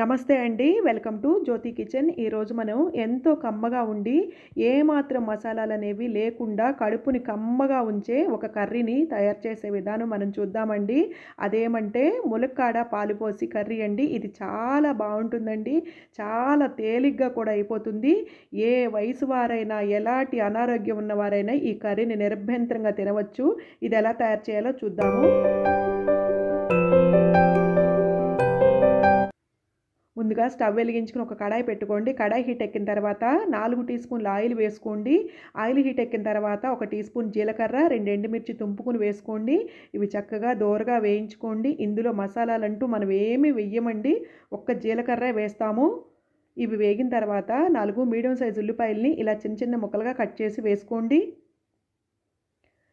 నమస్తే అండి. Welcome to Jyothi kitchen. ఈరోజు మనం ఎంతో కమ్మగా ఉండి ఏమాత్రం మసాలాలు అనేవి లేకుండా కడుపుని కమ్మగా ఉంచే ఒక కర్రీని తయారు చేసే విధానం మనం చూద్దామండి. అదేమంటే ములక్కాడ పాలు పోసి కర్రీ అండి. ఇది చాలా బాగుంటుందండి. చాలా తేలిగ్గా కూడా అయిపోతుంది. ఏ వయసు వారైనా ఎలాంటి అనారోగ్యం ఉన్నవారైనా ఈ కర్రీని నిర్భ్యంతరంగా తినవచ్చు. ఇది ఎలా తయారు చేయాలో చూద్దాము. ముందుగా స్టవ్ వెలిగించుకుని ఒక కడాయి పెట్టుకోండి. కడాయి హీట్ ఎక్కిన తర్వాత నాలుగు టీ స్పూన్లు ఆయిల్ వేసుకోండి. ఆయిల్ హీట్ ఎక్కిన తర్వాత ఒక టీ స్పూన్ జీలకర్ర రెండు ఎండుమిర్చి తుంపుకుని వేసుకోండి. ఇవి చక్కగా దోరగా వేయించుకోండి. ఇందులో మసాలాలంటూ మనం ఏమీ వెయ్యమండి. ఒక్క జీలకర్ర వేస్తాము. ఇవి వేగిన తర్వాత నాలుగు మీడియం సైజు ఉల్లిపాయల్ని ఇలా చిన్న చిన్న ముక్కలుగా కట్ చేసి వేసుకోండి.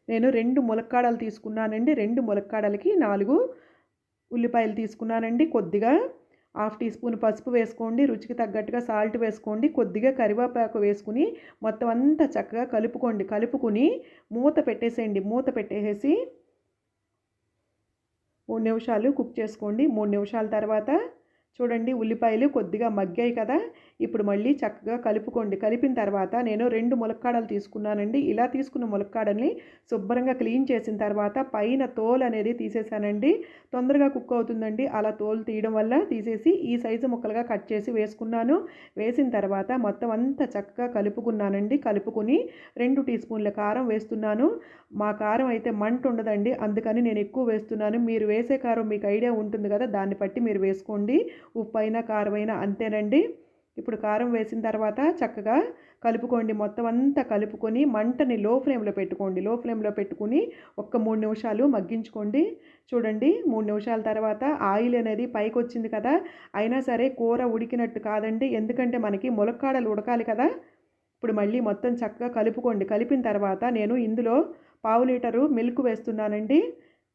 నేను రెండు ములక్కాడలు తీసుకున్నానండి. రెండు ములక్కాడలకి నాలుగు ఉల్లిపాయలు తీసుకున్నానండి. కొద్దిగా హాఫ్ టీ స్పూన్ పసుపు వేసుకోండి రుచికి తగ్గట్టుగా సాల్ట్ వేసుకోండి కొద్దిగా కరివేపాకు వేసుకుని మొత్తం అంతా చక్కగా కలుపుకోండి. కలుపుకుని మూత పెట్టేసేయండి. మూత పెట్టేసి మూడు నిమిషాలు కుక్ చేసుకోండి. మూడు నిమిషాల తర్వాత చూడండి ఉల్లిపాయలు కొద్దిగా మగ్గాయి కదా? ఇప్పుడు మళ్ళీ చక్కగా కలుపుకోండి. కలిపిన తర్వాత నేను రెండు ములక్కాడలు తీసుకున్నానండి. ఇలా తీసుకున్న ములక్కాడల్ని శుభ్రంగా క్లీన్ చేసిన తర్వాత పైన తోలు అనేది తీసేసానండి. తొందరగా కుక్ అవుతుందండి. అలా తోలు తీయడం వల్ల తీసేసి ఈ సైజు ముక్కలుగా కట్ చేసి వేసుకున్నాను. వేసిన తర్వాత మొత్తం అంతా చక్కగా కలుపుకున్నానండి. కలుపుకుని రెండు టీ స్పూన్ల కారం వేస్తున్నాను. మా కారం అయితే మంట ఉండదండి. అందుకని నేను ఎక్కువ వేస్తున్నాను. మీరు వేసే కారం మీకు ఐడియా ఉంటుంది కదా? దాన్ని బట్టి మీరు వేసుకోండి. ఉప్పు అయినా కారం అయినా అంతేనండి. ఇప్పుడు కారం వేసిన తర్వాత చక్కగా కలుపుకోండి. మొత్తం అంతా కలుపుకొని మంటని లో ఫ్లేమ్లో పెట్టుకోండి. లో ఫ్లేమ్లో పెట్టుకుని ఒక్క మూడు నిమిషాలు మగ్గించుకోండి. చూడండి మూడు నిమిషాల తర్వాత ఆయిల్ అనేది పైకి వచ్చింది కదా. అయినా సరే కూర ఉడికినట్టు కాదండి. ఎందుకంటే మనకి ములక్కాడలు ఉడకాలి కదా. ఇప్పుడు మళ్ళీ మొత్తం చక్కగా కలుపుకోండి. కలిపిన తర్వాత నేను ఇందులో పావు లీటరు మిల్క్ వేస్తున్నానండి.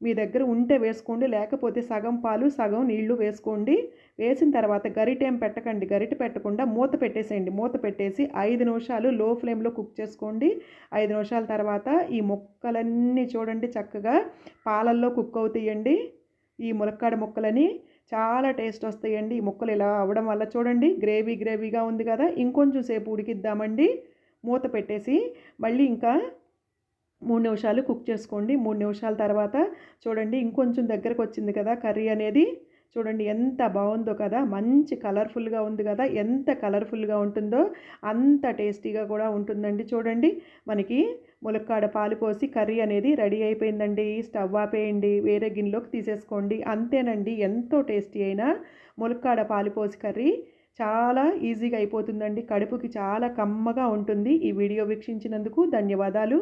మీ దగ్గర ఉంటే వేసుకోండి లేకపోతే సగం పాలు సగం నీళ్ళు వేసుకోండి. వేసిన తర్వాత గరిటేం పెట్టకండి. గరిట పెట్టకుండా మూత పెట్టేసేయండి. మూత పెట్టేసి ఐదు నిమిషాలు లో ఫ్లేమ్లో కుక్ చేసుకోండి. ఐదు నిమిషాల తర్వాత ఈ ముక్కలన్నీ చూడండి చక్కగా పాలల్లో కుక్ అవుతాయండి. ఈ ములక్కాడ ముక్కలని చాలా టేస్ట్ వస్తాయండి. ఈ ముక్కలు ఇలా అవ్వడం వల్ల చూడండి గ్రేవీ గ్రేవీగా ఉంది కదా. ఇంకొంచెం సేపు ఉడికిద్దామండి. మూత పెట్టేసి మళ్ళీ ఇంకా మూడు నిమిషాలు కుక్ చేసుకోండి. మూడు నిమిషాల తర్వాత చూడండి ఇంకొంచెం దగ్గరకు వచ్చింది కదా కర్రీ అనేది. చూడండి ఎంత బాగుందో కదా మంచి కలర్ఫుల్గా ఉంది కదా ఎంత కలర్ఫుల్గా ఉంటుందో అంత టేస్టీగా కూడా ఉంటుందండి. చూడండి మనకి ములక్కాడ పాలు పోసి కర్రీ అనేది రెడీ అయిపోయిందండి. స్టవ్ ఆపేయండి వేరే గిన్నెలోకి తీసేసుకోండి. అంతేనండి ఎంతో టేస్టీ అయిన ములక్కాడ పాలు పోసి కర్రీ. చాలా ఈజీగా అయిపోతుందండి. కడుపుకి చాలా కమ్మగా ఉంటుంది. ఈ వీడియో వీక్షించినందుకు ధన్యవాదాలు.